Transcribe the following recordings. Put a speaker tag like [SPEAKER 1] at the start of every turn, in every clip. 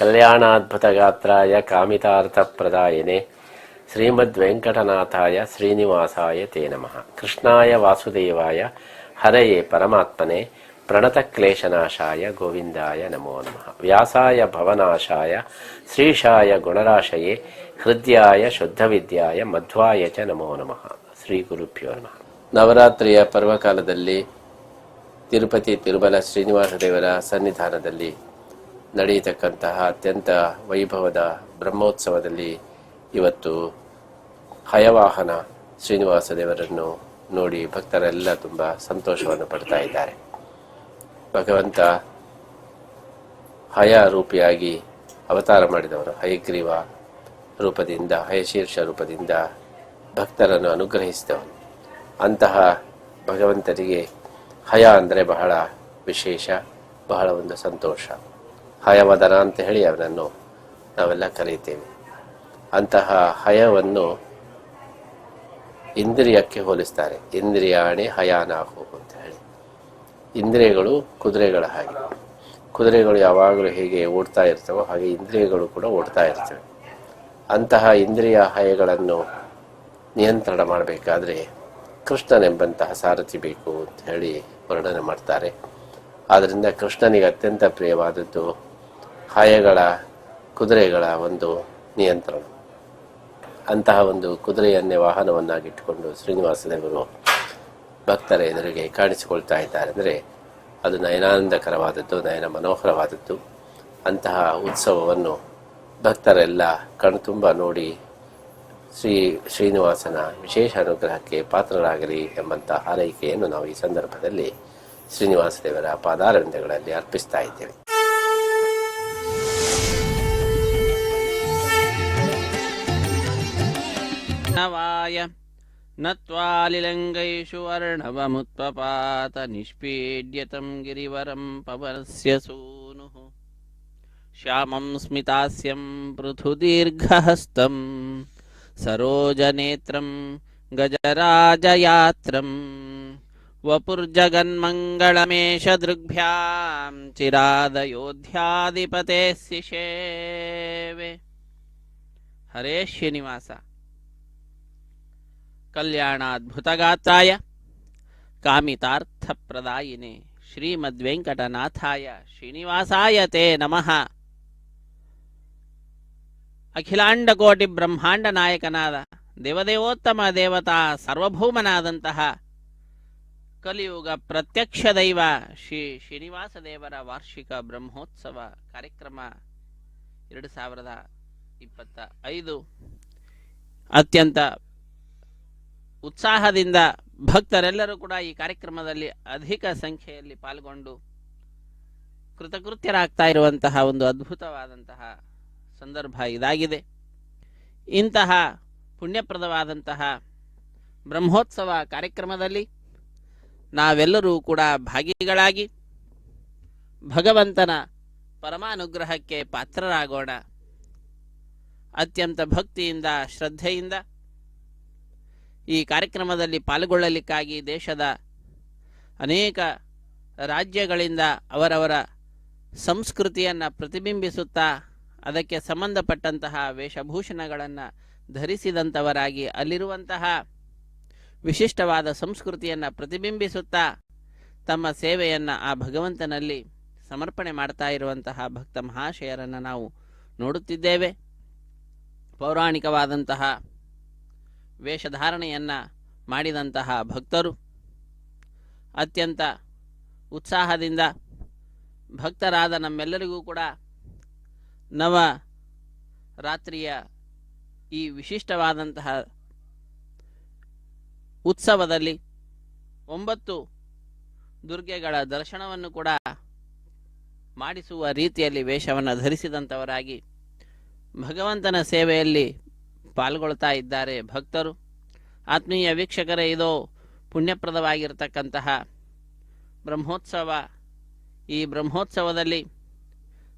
[SPEAKER 1] ಕಲ್ಯಾಣಾದ್ಭುತಗಾತ್ರಾಯ ಶ್ರೀಮದ್ ಶ್ರೀಮದ್ವೆಂಕಟನಾಥಾಯ ಶ್ರೀನಿವಾಸಾಯ ತೇ ನಮಃ. ಕೃಷ್ಣಾಯ ವಾಸುದೇವಾಯ ಹರಯೇ ಪರಮಾತ್ಮನೆ ಪ್ರಣತಕ್ಲೇಶನಾಶಾಯ ಗೋವಿಂದಾಯ ನಮೋ ನಮಃ. ವ್ಯಾಸಾಯ ಭವನಾಶಾಯ ಶ್ರೀಶಾಯ ಗುಣರಾಶಯೇ ಹೃದಯಾಯ ಶುದ್ಧವಿದ್ಯಾಯ ಮಧ್ವಾಯ ಚ ನಮೋ ನಮಃ. ಶ್ರೀ ಗುರುಭ್ಯೋ ನಮಃ. ನವರಾತ್ರಿಯ ಪರ್ವಕಾಲದಲ್ಲಿ ತಿರುಪತಿ ತಿರುಮಲ ಶ್ರೀನಿವಾಸ ದೇವರ ಸನ್ನಿಧಾನದಲ್ಲಿ ನಡೆಯತಕ್ಕಂತಹ ಅತ್ಯಂತ ವೈಭವದ ಬ್ರಹ್ಮೋತ್ಸವದಲ್ಲಿ ಇವತ್ತು ಹಯವಾಹನ ಶ್ರೀನಿವಾಸ ದೇವರನ್ನು ನೋಡಿ ಭಕ್ತರೆಲ್ಲ ತುಂಬ ಸಂತೋಷವನ್ನು ಪಡ್ತಾ ಇದ್ದಾರೆ. ಭಗವಂತ ಹಯ ರೂಪಿಯಾಗಿ ಅವತಾರ ಮಾಡಿದವರು, ಹಯಗ್ರೀವ ರೂಪದಿಂದ, ಹಯಶೀರ್ಷ ರೂಪದಿಂದ ಭಕ್ತರನ್ನು ಅನುಗ್ರಹಿಸಿದವನು. ಅಂತಹ ಭಗವಂತನಿಗೆ ಹಯ ಅಂದರೆ ಬಹಳ ವಿಶೇಷ, ಬಹಳ ಒಂದು ಸಂತೋಷ. ಹಯವದನ ಅಂತ ಹೇಳಿ ಅವನನ್ನು ನಾವೆಲ್ಲ ಕರೀತೇವೆ. ಅಂತಹ ಹಯವನ್ನು ಇಂದ್ರಿಯಕ್ಕೆ ಹೋಲಿಸ್ತಾರೆ. ಇಂದ್ರಿಯಾಣಿ ಹಯಾನಾಹು ಅಂತ ಹೇಳಿ. ಇಂದ್ರಿಯಗಳು ಕುದುರೆಗಳ ಹಾಗೆ. ಕುದುರೆಗಳು ಯಾವಾಗಲೂ ಹೇಗೆ ಓಡ್ತಾ ಇರ್ತವೋ ಹಾಗೆ ಇಂದ್ರಿಯಗಳು ಕೂಡ ಓಡ್ತಾ ಇರ್ತವೆ. ಅಂತಹ ಇಂದ್ರಿಯ ಹಯಗಳನ್ನು ನಿಯಂತ್ರಣ ಮಾಡಬೇಕಾದ್ರೆ ಕೃಷ್ಣನೆಂಬಂತಹ ಸಾರಥಿ ಬೇಕು ಅಂತ ಹೇಳಿ ವರ್ಣನೆ ಮಾಡ್ತಾರೆ. ಆದ್ದರಿಂದ ಕೃಷ್ಣನಿಗೆ ಅತ್ಯಂತ ಪ್ರಿಯವಾದದ್ದು ಹಯಗಳ, ಕುದುರೆಗಳ ಒಂದು ನಿಯಂತ್ರಣ. ಅಂತಹ ಒಂದು ಕುದುರೆಯನ್ನೇ ವಾಹನವನ್ನಾಗಿಟ್ಟುಕೊಂಡು ಶ್ರೀನಿವಾಸ ದೇವರು ಭಕ್ತರ ಎದುರಿಗೆ ಕಾಣಿಸಿಕೊಳ್ತಾ ಇದ್ದಾರೆ. ಅಂದರೆ ಅದು ನಯನಾನಂದಕರವಾದದ್ದು, ನಯನ ಮನೋಹರವಾದದ್ದು. ಅಂತಹ ಉತ್ಸವವನ್ನು ಭಕ್ತರೆಲ್ಲ ಕಣ್ತುಂಬ ನೋಡಿ ಶ್ರೀ ಶ್ರೀನಿವಾಸನ ವಿಶೇಷ ಅನುಗ್ರಹಕ್ಕೆ ಪಾತ್ರರಾಗಲಿ ಎಂಬಂಥ ಹಾರೈಕೆಯನ್ನು ನಾವು ಈ ಸಂದರ್ಭದಲ್ಲಿ ಶ್ರೀನಿವಾಸ ದೇವರ ಪಾದಾರವಿಂದಗಳಲ್ಲಿ ಅರ್ಪಿಸ್ತಾ ಇದ್ದೇವೆ.
[SPEAKER 2] मानवाय न त्वालिलङ्गैषु वर्णवमुत्वपात निष्पीड्यतं गिरिवरं पवनस्य सूनुः। श्यामं स्मितास्यं पृथुदीर्घहस्तं। सरोजनेत्रं गजराजयात्रम् वपुर्जगन्मङ्गलमेष दृग्भ्यां चिरादयोध्याधिपते शिषेवे हरे श्रीनिवासा। ಕಲ್ಯಾಣಾದ್ಭುತಗಾತ್ರಾಯ ಕಾಮಿತಾರ್ಥಪ್ರದಾಯಿನಿ ಶ್ರೀಮದ್ವೆಂಕಟನಾಥಾಯ ಶ್ರೀನಿವಾಸಾಯ ತೇ ನಮಃ. ಅಖಿಲಾಂಡಕೋಟಿ ಬ್ರಹ್ಮಾಂಡ ನಾಯಕನಾದ ದೇವದೇವೋತ್ತಮ ದೇವತಾ ಸರ್ವಭೌಮನಾದಂತಹ ಕಲಿಯುಗ ಪ್ರತ್ಯಕ್ಷ ದೈವ ಶ್ರೀ ಶ್ರೀನಿವಾಸ ದೇವರ ವಾರ್ಷಿಕ ಬ್ರಹ್ಮೋತ್ಸವ ಕಾರ್ಯಕ್ರಮ ಎರಡು ಸಾವಿರದ ಇಪ್ಪತ್ತ ಐದು ಅತ್ಯಂತ ಉತ್ಸಾಹದಿಂದ ಭಕ್ತರೆಲ್ಲರೂ ಕೂಡ ಈ ಕಾರ್ಯಕ್ರಮದಲ್ಲಿ ಅಧಿಕ ಸಂಖ್ಯೆಯಲ್ಲಿ ಪಾಲ್ಗೊಂಡು ಕೃತಕೃತ್ಯರಾಗ್ತಾ ಇರುವಂತಹ ಒಂದು ಅದ್ಭುತವಾದಂತಹ ಸಂದರ್ಭ ಇದಾಗಿದೆ. ಇಂತಹ ಪುಣ್ಯಪ್ರದವಾದಂತಹ ಬ್ರಹ್ಮೋತ್ಸವ ಕಾರ್ಯಕ್ರಮದಲ್ಲಿ ನಾವೆಲ್ಲರೂ ಕೂಡ ಭಾಗಿಗಳಾಗಿ ಭಗವಂತನ ಪರಮಾನುಗ್ರಹಕ್ಕೆ ಪಾತ್ರರಾಗೋಣ. ಅತ್ಯಂತ ಭಕ್ತಿಯಿಂದ, ಶ್ರದ್ಧೆಯಿಂದ ಈ ಕಾರ್ಯಕ್ರಮದಲ್ಲಿ ಪಾಲ್ಗೊಳ್ಳಲಿಕ್ಕಾಗಿ ದೇಶದ ಅನೇಕ ರಾಜ್ಯಗಳಿಂದ ಅವರವರ ಸಂಸ್ಕೃತಿಯನ್ನು ಪ್ರತಿಬಿಂಬಿಸುತ್ತಾ ಅದಕ್ಕೆ ಸಂಬಂಧಪಟ್ಟಂತಹ ವೇಷಭೂಷಣಗಳನ್ನು ಧರಿಸಿದಂಥವರಾಗಿ ಅಲ್ಲಿರುವಂತಹ ವಿಶಿಷ್ಟವಾದ ಸಂಸ್ಕೃತಿಯನ್ನು ಪ್ರತಿಬಿಂಬಿಸುತ್ತಾ ತಮ್ಮ ಸೇವೆಯನ್ನು ಆ ಭಗವಂತನಲ್ಲಿ ಸಮರ್ಪಣೆ ಮಾಡ್ತಾ ಇರುವಂತಹ ಭಕ್ತ ಮಹಾಶಯರನ್ನು ನಾವು ನೋಡುತ್ತಿದ್ದೇವೆ. ಪೌರಾಣಿಕವಾದಂತಹ ವೇಷಧಾರಣೆಯನ್ನು ಮಾಡಿದಂತಹ ಭಕ್ತರು ಅತ್ಯಂತ ಉತ್ಸಾಹದಿಂದ ಭಕ್ತರಾದ ನಮ್ಮೆಲ್ಲರಿಗೂ ಕೂಡ ನವ ರಾತ್ರಿಯ ಈ ವಿಶಿಷ್ಟವಾದಂತಹ ಉತ್ಸವದಲ್ಲಿ ಒಂಬತ್ತು ದುರ್ಗೆಗಳ ದರ್ಶನವನ್ನು ಕೂಡ ಮಾಡಿಸುವ ರೀತಿಯಲ್ಲಿ ವೇಷವನ್ನು ಧರಿಸಿದಂಥವರಾಗಿ ಭಗವಂತನ ಸೇವೆಯಲ್ಲಿ ಪಾಲ್ಗೊಳ್ತಾ ಇದ್ದಾರೆ ಭಕ್ತರು. ಆತ್ಮೀಯ ವೀಕ್ಷಕರೇ, ಇದು ಪುಣ್ಯಪ್ರದವಾಗಿರ್ತಕ್ಕಂತಹ ಬ್ರಹ್ಮೋತ್ಸವ. ಈ ಬ್ರಹ್ಮೋತ್ಸವದಲ್ಲಿ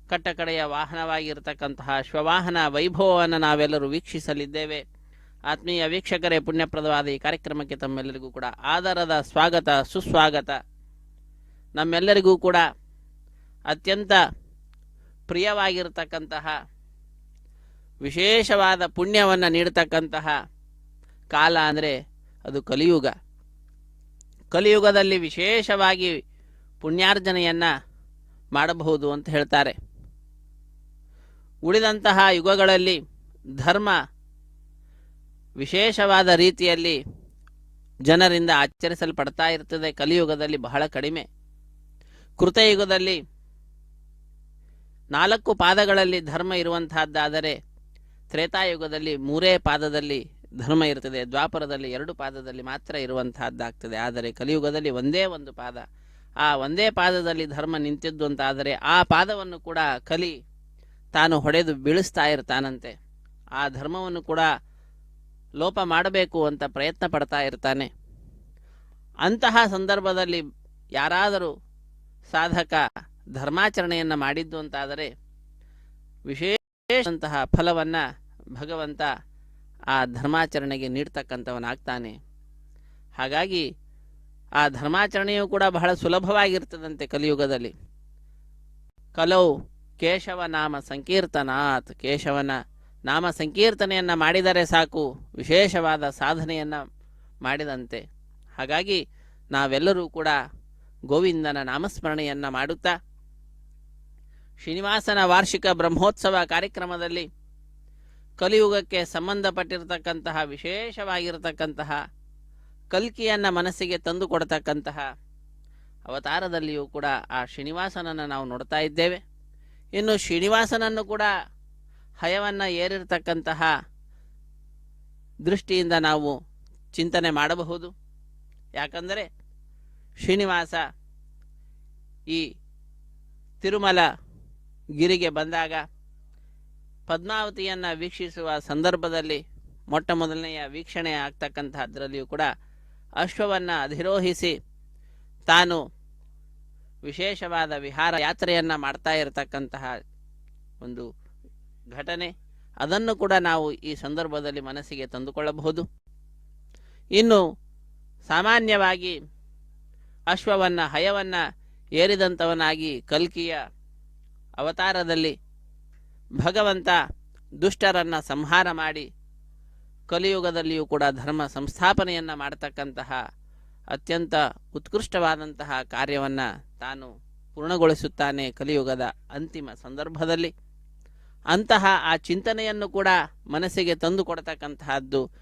[SPEAKER 2] ಕಟ್ಟಕಡೆಯ ವಾಹನವಾಗಿರ್ತಕ್ಕಂತಹ ಶ್ವವಾಹನ ವೈಭವವನ್ನು ನಾವೆಲ್ಲರೂ ವೀಕ್ಷಿಸಲಿದ್ದೇವೆ. ಆತ್ಮೀಯ ವೀಕ್ಷಕರೇ, ಪುಣ್ಯಪ್ರದವಾದ ಈ ಕಾರ್ಯಕ್ರಮಕ್ಕೆ ತಮ್ಮೆಲ್ಲರಿಗೂ ಕೂಡ ಆದರದ ಸ್ವಾಗತ, ಸುಸ್ವಾಗತ. ನಮ್ಮೆಲ್ಲರಿಗೂ ಕೂಡ ಅತ್ಯಂತ ಪ್ರಿಯವಾಗಿರ್ತಕ್ಕಂತಹ ವಿಶೇಷವಾದ ಪುಣ್ಯವನ್ನು ನೀಡತಕ್ಕಂತಹ ಕಾಲ ಅಂದರೆ ಅದು ಕಲಿಯುಗ. ಕಲಿಯುಗದಲ್ಲಿ ವಿಶೇಷವಾಗಿ ಪುಣ್ಯಾರ್ಜನೆಯನ್ನು ಮಾಡಬಹುದು ಅಂತ ಹೇಳ್ತಾರೆ. ಉಳಿದಂತಹ ಯುಗಗಳಲ್ಲಿ ಧರ್ಮ ವಿಶೇಷವಾದ ರೀತಿಯಲ್ಲಿ ಜನರಿಂದ ಆಚರಿಸಲ್ಪಡ್ತಾ ಇರ್ತದೆ. ಕಲಿಯುಗದಲ್ಲಿ ಬಹಳ ಕಡಿಮೆ. ಕೃತಯುಗದಲ್ಲಿ ನಾಲ್ಕು ಪಾದಗಳಲ್ಲಿ ಧರ್ಮ ಇರುವಂತಹದ್ದಾದರೆ ತ್ರೇತಾಯುಗದಲ್ಲಿ ಮೂರೇ ಪಾದದಲ್ಲಿ ಧರ್ಮ ಇರ್ತದೆ ದ್ವಾಪರದಲ್ಲಿ ಎರಡು ಪಾದದಲ್ಲಿ ಮಾತ್ರ ಇರುವಂತಹದ್ದಾಗ್ತದೆ. ಆದರೆ ಕಲಿಯುಗದಲ್ಲಿ ಒಂದೇ ಒಂದು ಪಾದ. ಆ ಒಂದೇ ಪಾದದಲ್ಲಿ ಧರ್ಮ ನಿಂತಿದ್ದು ಅಂತಾದರೆ ಆ ಪಾದವನ್ನು ಕೂಡ ಕಲಿ ತಾನು ಹೊಡೆದು ಬೀಳಿಸ್ತಾ ಇರ್ತಾನಂತೆ. ಆ ಧರ್ಮವನ್ನು ಕೂಡ ಲೋಪ ಮಾಡಬೇಕು ಅಂತ ಪ್ರಯತ್ನ ಪಡ್ತಾ ಇರ್ತಾನೆ. ಅಂತಹ ಸಂದರ್ಭದಲ್ಲಿ ಯಾರಾದರೂ ಸಾಧಕ ಧರ್ಮಾಚರಣೆಯನ್ನು ಮಾಡಿದ್ದು ಅಂತಾದರೆ ವಿಶೇಷಂತಹ ಫಲವನ್ನು ಭಗವಂತ ಆ ಧರ್ಮಾಚರಣೆಗೆ ನೀಡ್ತಕ್ಕಂಥವನಾಗ್ತಾನೆ. ಹಾಗಾಗಿ ಆ ಧರ್ಮಾಚರಣೆಯು ಕೂಡ ಬಹಳ ಸುಲಭವಾಗಿರ್ತದಂತೆ ಕಲಿಯುಗದಲ್ಲಿ. ಕಲೌ ಕೇಶವ ನಾಮ ಸಂಕೀರ್ತನಾತ್. ಕೇಶವನ ನಾಮ ಸಂಕೀರ್ತನೆಯನ್ನು ಮಾಡಿದರೆ ಸಾಕು, ವಿಶೇಷವಾದ ಸಾಧನೆಯನ್ನು ಮಾಡಿದಂತೆ. ಹಾಗಾಗಿ ನಾವೆಲ್ಲರೂ ಕೂಡ ಗೋವಿಂದನ ನಾಮಸ್ಮರಣೆಯನ್ನು ಮಾಡುತ್ತಾ, ಶ್ರೀನಿವಾಸನ ವಾರ್ಷಿಕ ಬ್ರಹ್ಮೋತ್ಸವ ಕಾರ್ಯಕ್ರಮದಲ್ಲಿ ಕಲಿಯುಗಕ್ಕೆ ಸಂಬಂಧಪಟ್ಟಿರತಕ್ಕಂತಹ, ವಿಶೇಷವಾಗಿರತಕ್ಕಂತಹ ಕಲ್ಕಿಯನ್ನು ಮನಸ್ಸಿಗೆ ತಂದು ಕೊಡತಕ್ಕಂತಹ ಅವತಾರದಲ್ಲಿಯೂ ಕೂಡ ಆ ಶ್ರೀನಿವಾಸನನ್ನು ನಾವು ನೋಡ್ತಾ ಇದ್ದೇವೆ. ಇನ್ನು ಶ್ರೀನಿವಾಸನನ್ನು ಕೂಡ ಹಯವನ್ನು ಏರಿರತಕ್ಕಂತಹ ದೃಷ್ಟಿಯಿಂದ ನಾವು ಚಿಂತನೆ ಮಾಡಬಹುದು. ಯಾಕಂದರೆ ಶ್ರೀನಿವಾಸ ಈ ತಿರುಮಲ ಗಿರಿಗೆ ಬಂದಾಗ ಪದ್ಮಾವತಿಯನ್ನು ವೀಕ್ಷಿಸುವ ಸಂದರ್ಭದಲ್ಲಿ ಮೊಟ್ಟ ಮೊದಲನೆಯ ವೀಕ್ಷಣೆ ಆಗ್ತಕ್ಕಂಥದ್ರಲ್ಲಿಯೂ ಕೂಡ ಅಶ್ವವನ್ನು ಅಧಿರೋಹಿಸಿ ತಾನು ವಿಶೇಷವಾದ ವಿಹಾರ ಯಾತ್ರೆಯನ್ನು ಮಾಡ್ತಾ ಇರತಕ್ಕಂತಹ ಒಂದು ಘಟನೆ. ಅದನ್ನು ಕೂಡ ನಾವು ಈ ಸಂದರ್ಭದಲ್ಲಿ ಮನಸ್ಸಿಗೆ ತಂದುಕೊಳ್ಳಬಹುದು. ಇನ್ನು ಸಾಮಾನ್ಯವಾಗಿ ಅಶ್ವವನ್ನು ಹಯವನ್ನು ಏರಿದಂಥವನಾಗಿ ಕಲ್ಕಿಯ ಅವತಾರದಲ್ಲಿ ಭಗವಂತ ದುಷ್ಟರನ್ನು ಸಂಹಾರ ಮಾಡಿ ಕಲಿಯುಗದಲ್ಲಿಯೂ ಕೂಡ ಧರ್ಮ ಸಂಸ್ಥಾಪನೆಯನ್ನು ಮಾಡತಕ್ಕಂತಹ ಅತ್ಯಂತ ಉತ್ಕೃಷ್ಟವಾದಂತಹ ಕಾರ್ಯವನ್ನು ತಾನು ಪೂರ್ಣಗೊಳಿಸುತ್ತಾನೆ ಕಲಿಯುಗದ ಅಂತಿಮ ಸಂದರ್ಭದಲ್ಲಿ. ಅಂತಹ ಆ ಚಿಂತನೆಯನ್ನು ಕೂಡ ಮನಸ್ಸಿಗೆ ತಂದು ಕೊಡತಕ್ಕಂತಹದ್ದು